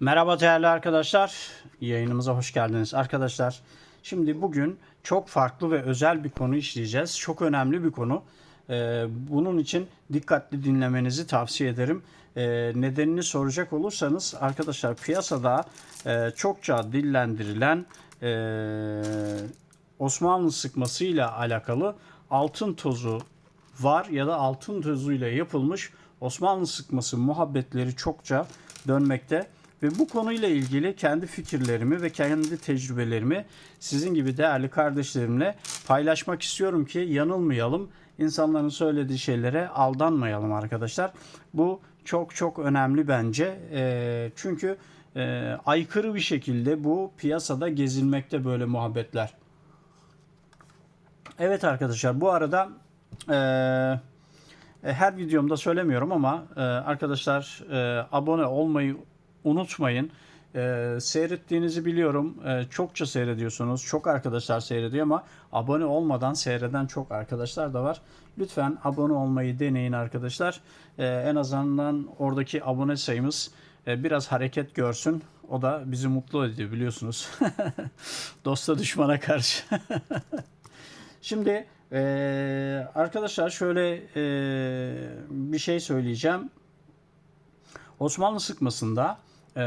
Merhaba değerli arkadaşlar. Yayınımıza hoş geldiniz. Arkadaşlar şimdi bugün çok farklı ve özel bir konu işleyeceğiz. Çok önemli bir konu. Ee, bunun için dikkatli dinlemenizi tavsiye ederim. Ee, nedenini soracak olursanız arkadaşlar piyasada e, çokça dillendirilen e, Osmanlı sıkması ile alakalı altın tozu var ya da altın tozuyla yapılmış Osmanlı sıkması muhabbetleri çokça dönmekte. Ve bu konuyla ilgili kendi fikirlerimi ve kendi tecrübelerimi sizin gibi değerli kardeşlerimle paylaşmak istiyorum ki yanılmayalım. İnsanların söylediği şeylere aldanmayalım arkadaşlar. Bu çok çok önemli bence. Eee, çünkü eee, aykırı bir şekilde bu piyasada gezilmekte böyle muhabbetler. Evet arkadaşlar bu arada eee, e, her videomda söylemiyorum ama e, arkadaşlar e, abone olmayı unutmayın. E, seyrettiğinizi biliyorum. E, çokça seyrediyorsunuz. Çok arkadaşlar seyrediyor ama abone olmadan seyreden çok arkadaşlar da var. Lütfen abone olmayı deneyin arkadaşlar. E, en azından oradaki abone sayımız e, biraz hareket görsün. O da bizi mutlu ediyor biliyorsunuz. Dosta düşmana karşı. Şimdi eee, arkadaşlar şöyle eee, bir şey söyleyeceğim. Osmanlı sıkmasında eee,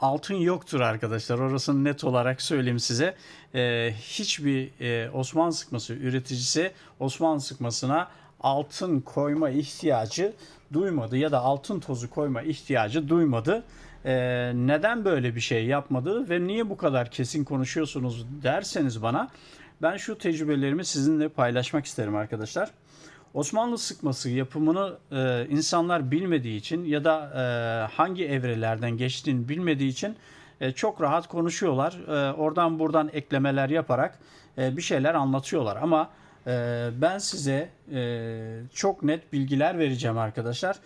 altın yoktur arkadaşlar. Orasını net olarak söyleyeyim size. Eee, hiçbir eee, Osmanlı sıkması üreticisi Osmanlı sıkmasına altın koyma ihtiyacı duymadı ya da altın tozu koyma ihtiyacı duymadı. Eee, neden böyle bir şey yapmadı ve niye bu kadar kesin konuşuyorsunuz derseniz bana ben şu tecrübelerimi sizinle paylaşmak isterim arkadaşlar. Osmanlı sıkması yapımını e, insanlar bilmediği için ya da e, hangi evrelerden geçtiğini bilmediği için e, çok rahat konuşuyorlar. E, oradan buradan eklemeler yaparak e, bir şeyler anlatıyorlar. Ama e, ben size e, çok net bilgiler vereceğim arkadaşlar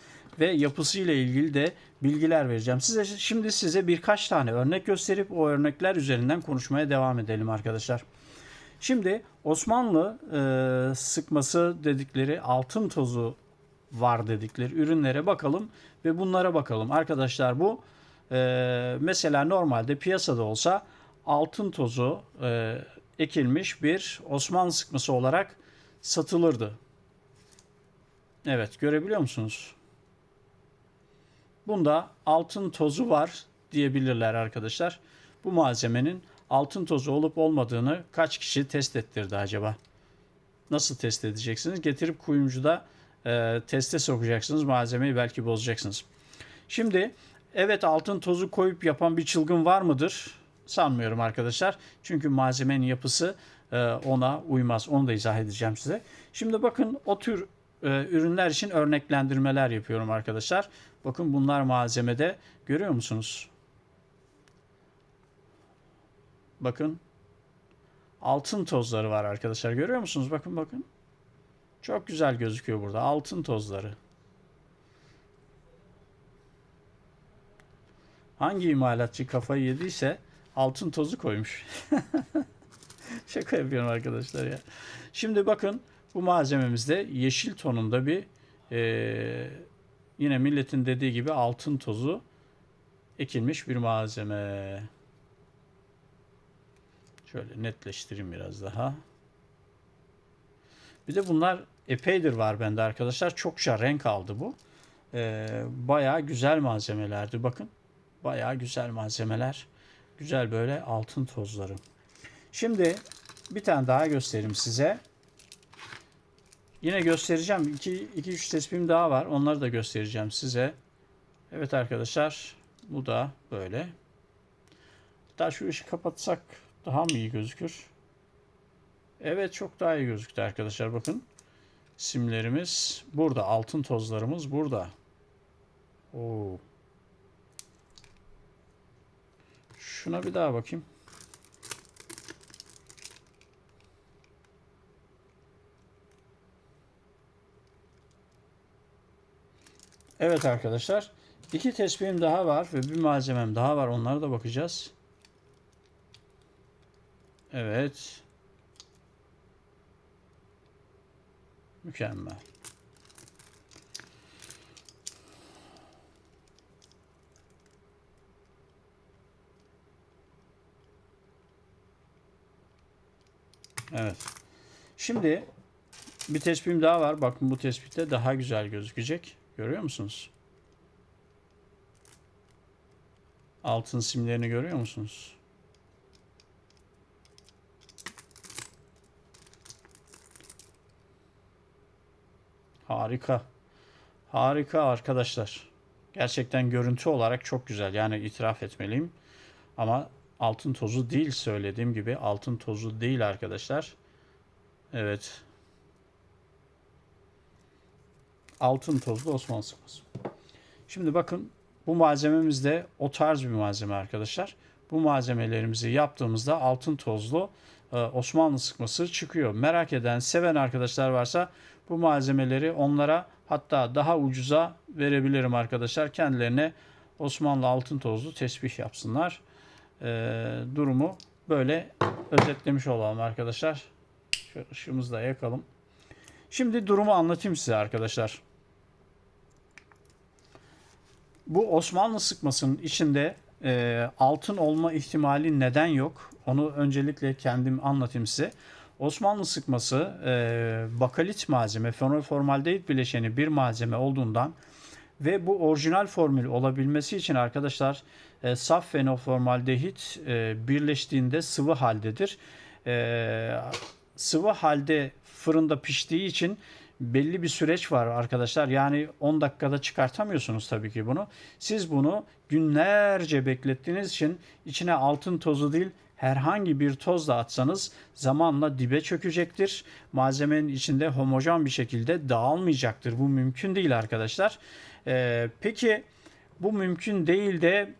ve yapısıyla ilgili de bilgiler vereceğim. Size şimdi size birkaç tane örnek gösterip o örnekler üzerinden konuşmaya devam edelim arkadaşlar. Şimdi Osmanlı e, sıkması dedikleri altın tozu var dedikleri ürünlere bakalım ve bunlara bakalım. Arkadaşlar bu e, mesela normalde piyasada olsa altın tozu e, ekilmiş bir Osmanlı sıkması olarak satılırdı. Evet görebiliyor musunuz? Bunda altın tozu var diyebilirler arkadaşlar. Bu malzemenin altın tozu olup olmadığını kaç kişi test ettirdi acaba? Nasıl test edeceksiniz? Getirip kuyumcuda e, teste sokacaksınız. Malzemeyi belki bozacaksınız. Şimdi evet altın tozu koyup yapan bir çılgın var mıdır? Sanmıyorum arkadaşlar. Çünkü malzemenin yapısı e, ona uymaz. Onu da izah edeceğim size. Şimdi bakın o tür e, ürünler için örneklendirmeler yapıyorum arkadaşlar. Bakın bunlar malzemede görüyor musunuz? Bakın. Altın tozları var arkadaşlar. Görüyor musunuz? Bakın bakın. Çok güzel gözüküyor burada. Altın tozları. Hangi imalatçı kafayı yediyse altın tozu koymuş. Şaka yapıyorum arkadaşlar ya. Şimdi bakın bu malzememizde yeşil tonunda bir eee, yine milletin dediği gibi altın tozu ekilmiş bir malzeme. Şöyle netleştireyim biraz daha. Bir de bunlar epeydir var bende arkadaşlar. Çokça renk aldı bu. Ee, bayağı güzel malzemelerdi. Bakın. Bayağı güzel malzemeler. Güzel böyle altın tozları. Şimdi bir tane daha göstereyim size. Yine göstereceğim. 2-3 tespihim daha var. Onları da göstereceğim size. Evet arkadaşlar. Bu da böyle. Hatta şu ışığı kapatsak daha mı iyi gözükür? Evet çok daha iyi gözüktü arkadaşlar bakın. Simlerimiz burada. Altın tozlarımız burada. Oo. Şuna bir daha bakayım. Evet arkadaşlar. iki tespihim daha var ve bir malzemem daha var. Onlara da bakacağız. Evet. Mükemmel. Evet. Şimdi bir tespihim daha var. Bakın bu tespitte daha güzel gözükecek. Görüyor musunuz? Altın simlerini görüyor musunuz? Harika. Harika arkadaşlar. Gerçekten görüntü olarak çok güzel. Yani itiraf etmeliyim. Ama altın tozu değil söylediğim gibi. Altın tozu değil arkadaşlar. Evet. Altın tozlu Osmanlı sıkması. Şimdi bakın bu malzememiz de o tarz bir malzeme arkadaşlar. Bu malzemelerimizi yaptığımızda altın tozlu e, Osmanlı sıkması çıkıyor. Merak eden, seven arkadaşlar varsa bu malzemeleri onlara hatta daha ucuza verebilirim arkadaşlar. Kendilerine Osmanlı altın tozlu tesbih yapsınlar. E, durumu böyle özetlemiş olalım arkadaşlar. Şöyle ışığımızı da yakalım. Şimdi durumu anlatayım size arkadaşlar. Bu Osmanlı sıkmasının içinde e, altın olma ihtimali neden yok? Onu öncelikle kendim anlatayım size. Osmanlı sıkması e, bakalit malzeme, fenol formaldehit bileşeni bir malzeme olduğundan ve bu orijinal formül olabilmesi için arkadaşlar e, saf fenol formaldehit e, birleştiğinde sıvı haldedir. E, sıvı halde fırında piştiği için belli bir süreç var arkadaşlar. Yani 10 dakikada çıkartamıyorsunuz tabii ki bunu. Siz bunu günlerce beklettiğiniz için içine altın tozu değil herhangi bir toz da atsanız zamanla dibe çökecektir. Malzemenin içinde homojen bir şekilde dağılmayacaktır. Bu mümkün değil arkadaşlar. Ee, peki bu mümkün değil de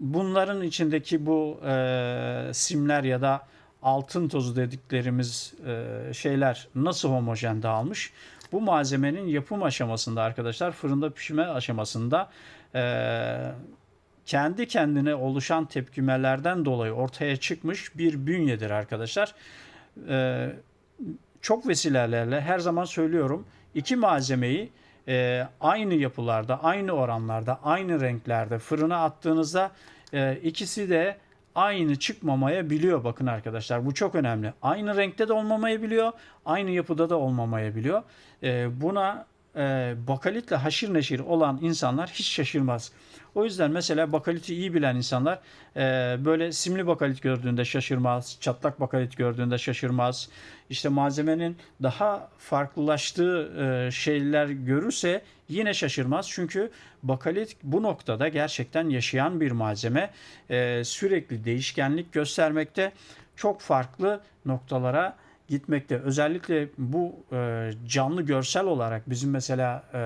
bunların içindeki bu e, simler ya da altın tozu dediklerimiz e, şeyler nasıl homojen dağılmış? Bu malzemenin yapım aşamasında arkadaşlar fırında pişme aşamasında e, kendi kendine oluşan tepkimelerden dolayı ortaya çıkmış bir bünyedir arkadaşlar. E, çok vesilelerle her zaman söylüyorum iki malzemeyi e, aynı yapılarda, aynı oranlarda, aynı renklerde fırına attığınızda e, ikisi de aynı çıkmamaya biliyor bakın arkadaşlar. Bu çok önemli. Aynı renkte de olmamaya biliyor, aynı yapıda da olmamaya biliyor. E, buna e, bakalitle haşir neşir olan insanlar hiç şaşırmaz. O yüzden mesela bakaliti iyi bilen insanlar e, böyle simli bakalit gördüğünde şaşırmaz, çatlak bakalit gördüğünde şaşırmaz. İşte malzemenin daha farklılaştığı e, şeyler görürse yine şaşırmaz. Çünkü bakalit bu noktada gerçekten yaşayan bir malzeme. E, sürekli değişkenlik göstermekte çok farklı noktalara gitmekte. Özellikle bu e, canlı görsel olarak bizim mesela e,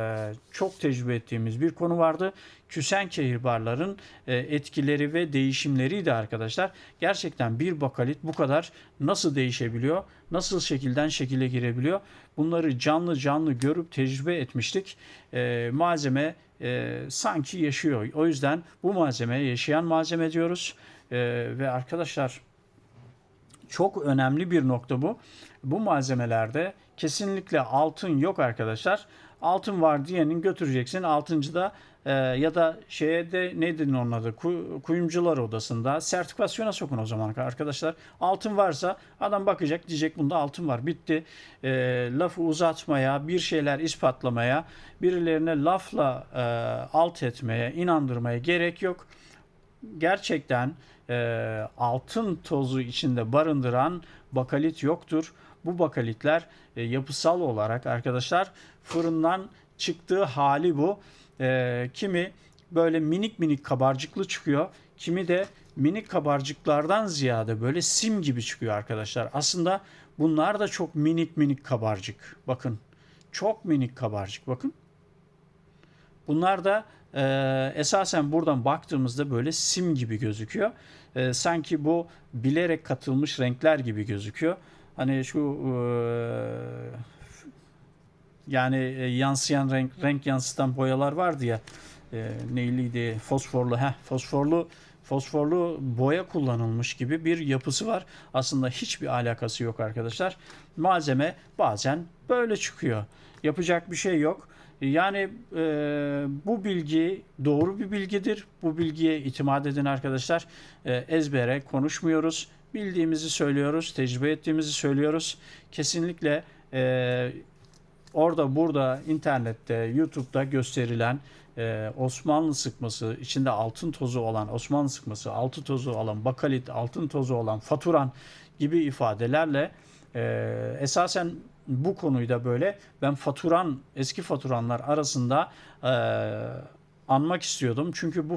çok tecrübe ettiğimiz bir konu vardı. Küsen kehirbarların e, etkileri ve değişimleriydi arkadaşlar. Gerçekten bir bakalit bu kadar nasıl değişebiliyor? Nasıl şekilden şekile girebiliyor? Bunları canlı canlı görüp tecrübe etmiştik. E, malzeme e, sanki yaşıyor. O yüzden bu malzemeye yaşayan malzeme diyoruz. E, ve arkadaşlar çok önemli bir nokta bu. Bu malzemelerde kesinlikle altın yok arkadaşlar. Altın var diyenin götüreceksin. Altıncı da e, ya da şeye de neydi onun adı Ku, kuyumcular odasında sertifikasyona sokun o zaman arkadaşlar. Altın varsa adam bakacak diyecek bunda altın var bitti. E, lafı uzatmaya bir şeyler ispatlamaya birilerine lafla e, alt etmeye inandırmaya gerek yok. Gerçekten e, altın tozu içinde barındıran bakalit yoktur. Bu bakalitler e, yapısal olarak arkadaşlar fırından çıktığı hali bu. E, kimi böyle minik minik kabarcıklı çıkıyor. Kimi de minik kabarcıklardan ziyade böyle sim gibi çıkıyor arkadaşlar. Aslında bunlar da çok minik minik kabarcık. Bakın çok minik kabarcık bakın. Bunlar da e, esasen buradan baktığımızda böyle sim gibi gözüküyor. E, sanki bu bilerek katılmış renkler gibi gözüküyor. Hani şu e, yani e, yansıyan renk renk yansıtan boyalar vardı ya e, neyliydi fosforlu ha fosforlu fosforlu boya kullanılmış gibi bir yapısı var. Aslında hiçbir alakası yok arkadaşlar. Malzeme bazen böyle çıkıyor. Yapacak bir şey yok. Yani e, bu bilgi doğru bir bilgidir. Bu bilgiye itimat edin arkadaşlar. E, ezbere konuşmuyoruz. bildiğimizi söylüyoruz, tecrübe ettiğimizi söylüyoruz. Kesinlikle e, orada burada internette, YouTube'da gösterilen e, Osmanlı sıkması, içinde altın tozu olan Osmanlı sıkması, altın tozu olan bakalit, altın tozu olan faturan gibi ifadelerle e, esasen bu konuyu da böyle ben faturan, eski faturanlar arasında e, anmak istiyordum. Çünkü bu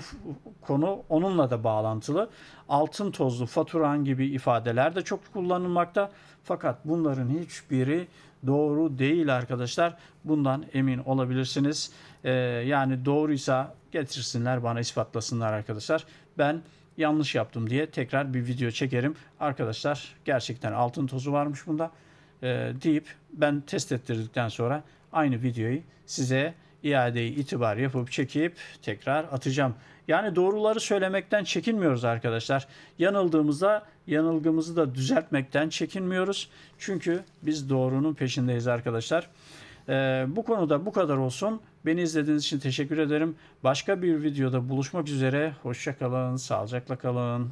konu onunla da bağlantılı. Altın tozlu faturan gibi ifadeler de çok kullanılmakta. Fakat bunların hiçbiri doğru değil arkadaşlar. Bundan emin olabilirsiniz. Ee, yani doğruysa getirsinler bana ispatlasınlar arkadaşlar. Ben yanlış yaptım diye tekrar bir video çekerim. Arkadaşlar gerçekten altın tozu varmış bunda ee, deyip ben test ettirdikten sonra aynı videoyu size iadeyi itibar yapıp çekip tekrar atacağım. Yani doğruları söylemekten çekinmiyoruz arkadaşlar. Yanıldığımızda yanılgımızı da düzeltmekten çekinmiyoruz. Çünkü biz doğrunun peşindeyiz arkadaşlar. Ee, bu konuda bu kadar olsun. Beni izlediğiniz için teşekkür ederim. Başka bir videoda buluşmak üzere. Hoşça kalın, sağlıcakla kalın.